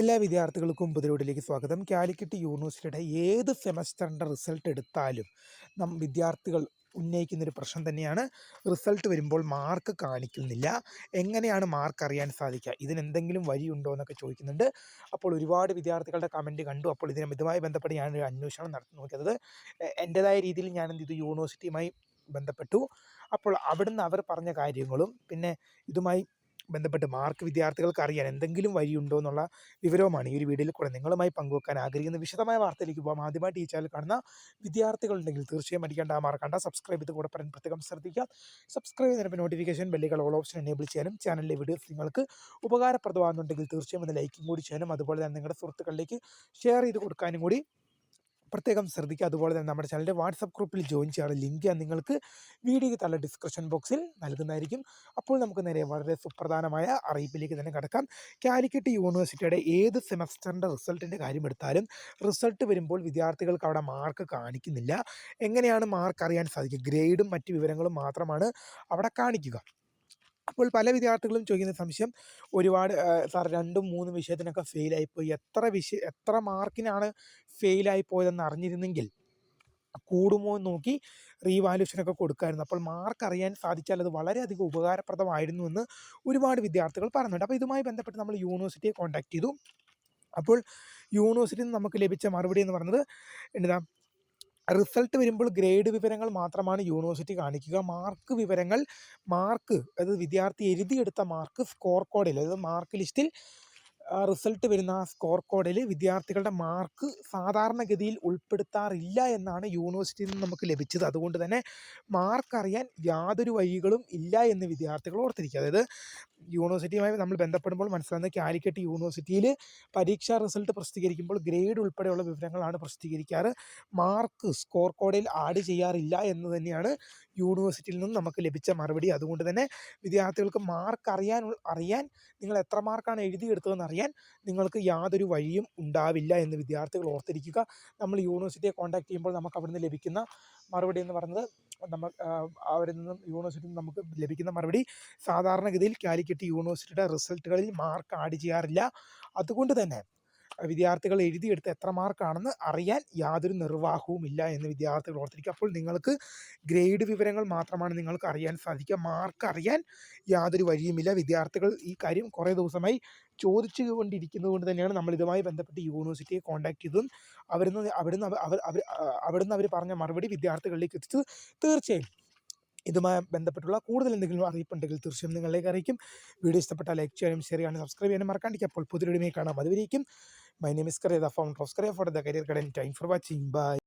എല്ലാ വിദ്യാർത്ഥികൾക്കും പുതിരോടിലേക്ക് സ്വാഗതം. കാലിക്കറ്റ് യൂണിവേഴ്സിറ്റിയുടെ ഏത് സെമസ്റ്ററിന്റെ റിസൾട്ട് എടുത്താലും നം വിദ്യാർത്ഥികൾ ഉന്നയിക്കുന്നൊരു പ്രശ്നം തന്നെയാണ്. റിസൾട്ട് വരുമ്പോൾ മാർക്ക് കാണിക്കുന്നില്ല. എങ്ങനെയാണ് മാർക്ക് അറിയാൻ സാധിക്കുക? ഇതിനെന്തെങ്കിലും വഴിയുണ്ടോ എന്നൊക്കെ ചോദിക്കുന്നുണ്ട്. അപ്പോൾ ഒരുപാട് വിദ്യാർത്ഥികളുടെ കമന്റ് കണ്ടു. അപ്പോൾ ഇതിനെ ഇതുമായി ബന്ധപ്പെട്ട് ഞാനൊരു അന്വേഷണം നടത്തി നോക്കിയത്. എന്റെതായ രീതിയിൽ ഞാൻ എന്ത് ചെയ്തു? യൂണിവേഴ്സിറ്റിയുമായി ബന്ധപ്പെട്ടു. അപ്പോൾ അവിടുന്ന് അവർ പറഞ്ഞ കാര്യങ്ങളും പിന്നെ ഇതുമായി ബന്ധപ്പെട്ട് മാർക്ക് വിദ്യാർത്ഥികൾക്ക് അറിയാൻ എന്തെങ്കിലും വഴിയുണ്ടോ എന്നുള്ള വിവരവുമാണ് ഈ ഒരു വീഡിയോയിൽ കൂടെ നിങ്ങളുമായി പങ്കുവെക്കാൻ ആഗ്രഹിക്കുന്ന വിശദമായ വാർത്തയിലേക്ക് പോകാം ആദ്യമായിട്ട് ഈ ചാനൽ കാണുന്ന വിദ്യാർത്ഥികളുണ്ടെങ്കിൽ തീർച്ചയായും അടിക്കേണ്ട ആ മാർക്കണ്ട സബ്സ്ക്രൈബ് ചെയ്ത് കൂടെ പറയാൻ പ്രത്യേകം ശ്രദ്ധിക്കുക. സബ്സ്ക്രൈബ് ചെയ്തപ്പോൾ നോട്ടിഫിക്കേഷൻ ബെല്ലുകൾ ഓൾ ഓപ്ഷൻ എനേബിൾ ചെയ്യാനും ചാനലിലെ വീഡിയോസ് നിങ്ങൾക്ക് ഉപകാരപ്രദമാകുന്നുണ്ടെങ്കിൽ തീർച്ചയായും ഒന്ന് ലൈക്കും കൂടി ചെയ്യാനും അതുപോലെ തന്നെ നിങ്ങളുടെ സുഹൃത്തുക്കളിലേക്ക് ഷെയർ ചെയ്ത് കൊടുക്കാനും കൂടി പ്രത്യേകം ശ്രദ്ധിക്കുക. അതുപോലെ തന്നെ നമ്മുടെ ചാനലിന്റെ വാട്സപ്പ് ഗ്രൂപ്പിൽ ജോയിൻ ചെയ്യാനുള്ള ലിങ്ക് ഞാൻ നിങ്ങൾക്ക് വീഡിയോയ്ക്ക് തള്ള ഡിസ്ക്രിപ്ഷൻ ബോക്സിൽ നൽകുന്നതായിരിക്കും. അപ്പോൾ നമുക്ക് നേരെ വളരെ സുപ്രധാനമായ അറിയിപ്പിലേക്ക് തന്നെ കടക്കാം. കാലിക്കറ്റ് യൂണിവേഴ്സിറ്റിയുടെ ഏത് സെമസ്റ്ററിന്റെ റിസൾട്ടിന്റെ കാര്യം എടുത്താലും റിസൾട്ട് വരുമ്പോൾ വിദ്യാർത്ഥികൾക്ക് അവിടെ മാർക്ക് കാണിക്കുന്നില്ല. എങ്ങനെയാണ് മാർക്ക് അറിയാൻ സാധിക്കുക? ഗ്രേഡും മറ്റ് വിവരങ്ങളും മാത്രമാണ് അവിടെ കാണിക്കുക. അപ്പോൾ പല വിദ്യാർത്ഥികളും ചോദിക്കുന്ന സംശയം ഒരുപാട് സാർ രണ്ടും മൂന്നും വിഷയത്തിനൊക്കെ ഫെയിലായിപ്പോയി. എത്ര വിഷയ എത്ര മാർക്കിനാണ് ഫെയിലായി പോയതെന്ന് അറിഞ്ഞിരുന്നെങ്കിൽ കൂടുമോ എന്ന് നോക്കി റീവാലുവേഷനൊക്കെ കൊടുക്കായിരുന്നു. അപ്പോൾ മാർക്ക് അറിയാൻ സാധിച്ചാൽ അത് വളരെയധികം ഉപകാരപ്രദമായിരുന്നു എന്ന് ഒരുപാട് വിദ്യാർത്ഥികൾ പറയുന്നുണ്ട്. അപ്പോൾ ഇതുമായി ബന്ധപ്പെട്ട് നമ്മൾ യൂണിവേഴ്സിറ്റിയെ കോൺടാക്ട് ചെയ്തു. അപ്പോൾ യൂണിവേഴ്സിറ്റിയിൽ നിന്ന് നമുക്ക് ലഭിച്ച മറുപടി എന്ന് പറഞ്ഞത് എന്താ റിസൾട്ട് വരുമ്പോൾ ഗ്രേഡ് വിവരങ്ങൾ മാത്രമാണ് യൂണിവേഴ്സിറ്റി കാണിക്കുക. മാർക്ക് വിവരങ്ങൾ മാർക്ക് അതായത് വിദ്യാർത്ഥി എഴുതിയെടുത്ത മാർക്ക് സ്കോർ കോഡിൽ അതായത് മാർക്ക് ലിസ്റ്റിൽ റിസൾട്ട് വരുന്ന ആ സ്കോർ കോഡിൽ വിദ്യാർത്ഥികളുടെ മാർക്ക് സാധാരണഗതിയിൽ ഉൾപ്പെടുത്താറില്ല എന്നാണ് യൂണിവേഴ്സിറ്റിയിൽ നിന്ന് നമുക്ക് ലഭിച്ചത്. അതുകൊണ്ട് തന്നെ മാർക്ക് അറിയാൻ യാതൊരു വഴികളും ഇല്ല എന്ന് വിദ്യാർത്ഥികൾ ഓർത്തിരിക്കുക. അതായത് യൂണിവേഴ്സിറ്റിയുമായി നമ്മൾ ബന്ധപ്പെടുമ്പോൾ മനസ്സിലാകുന്നത് കാലിക്കറ്റ് യൂണിവേഴ്സിറ്റിയിൽ പരീക്ഷാ റിസൾട്ട് പ്രസിദ്ധീകരിക്കുമ്പോൾ ഗ്രേഡ് ഉൾപ്പെടെയുള്ള വിവരങ്ങളാണ് പ്രസിദ്ധീകരിക്കാറ്. മാർക്ക് സ്കോർ കോഡിൽ ആഡ് ചെയ്യാറില്ല എന്ന് തന്നെയാണ് യൂണിവേഴ്സിറ്റിയിൽ നിന്ന് നമുക്ക് ലഭിച്ച മറുപടി. അതുകൊണ്ട് തന്നെ വിദ്യാർത്ഥികൾക്ക് മാർക്ക് അറിയാൻ അറിയാൻ നിങ്ങൾ എത്ര മാർക്കാണ് എഴുതിയെടുത്തതെന്ന് അറിയാൻ നിങ്ങൾക്ക് യാതൊരു വഴിയും ഉണ്ടാവില്ല എന്ന് വിദ്യാർത്ഥികൾ ഓർത്തിരിക്കുക. നമ്മൾ യൂണിവേഴ്സിറ്റിയെ കോൺടാക്ട് ചെയ്യുമ്പോൾ നമുക്ക് അവിടുന്ന് ലഭിക്കുന്ന മറുപടി എന്ന് പറയുന്നത് നമ്മൾ അവരിൽ നിന്നും യൂണിവേഴ്സിറ്റിയിൽ നിന്ന് നമുക്ക് ലഭിക്കുന്ന മറുപടി സാധാരണഗതിയിൽ കാലിക്കറ്റ് യൂണിവേഴ്സിറ്റിയുടെ റിസൾട്ടുകളിൽ മാർക്ക് ആഡ് ചെയ്യാറില്ല. അതുകൊണ്ട് തന്നെ വിദ്യാർത്ഥികൾ എഴുതിയെടുത്ത് എത്ര മാർക്കാണെന്ന് അറിയാൻ യാതൊരു നിർവാഹവുമില്ല എന്ന് വിദ്യാർത്ഥികൾ ഓർത്തിരിക്കുക അപ്പോൾ നിങ്ങൾക്ക് ഗ്രേഡ് വിവരങ്ങൾ മാത്രമാണ് നിങ്ങൾക്ക് അറിയാൻ സാധിക്കുക മാർക്ക് അറിയാൻ യാതൊരു വഴിയുമില്ല വിദ്യാർത്ഥികൾ ഈ കാര്യം കുറേ ദിവസമായി ചോദിച്ചു കൊണ്ടിരിക്കുന്നത് കൊണ്ട് തന്നെയാണ് നമ്മൾ ഇതുമായി ബന്ധപ്പെട്ട് യൂണിവേഴ്സിറ്റിയെ കോൺടാക്ട് ചെയ്തതും അവിടുന്ന് അവിടുന്ന് അവർ അവർ അവിടുന്ന് അവർ പറഞ്ഞ മറുപടി വിദ്യാർത്ഥികളിലേക്ക് എത്തിച്ചത് തീർച്ചയായും ഇതുമായി ബന്ധപ്പെട്ടുള്ള കൂടുതൽ എന്തെങ്കിലും അറിയിപ്പുണ്ടെങ്കിൽ തീർച്ചയായും നിങ്ങളിലേക്ക് അറിയിക്കും. വീഡിയോ ഇഷ്ടപ്പെട്ടാൽ ലൈക്ക് ചെയ്യാനും ഷെയർ ചെയ്യാനും സബ്സ്ക്രൈബ് ചെയ്യാനും മറക്കാണ്ടിരിക്കും അപ്പോൾ പുതിയൊരു കാണാം. അതുവരേക്കും my name is Kariya the founder of Kariya for the career കടൻ time for watching by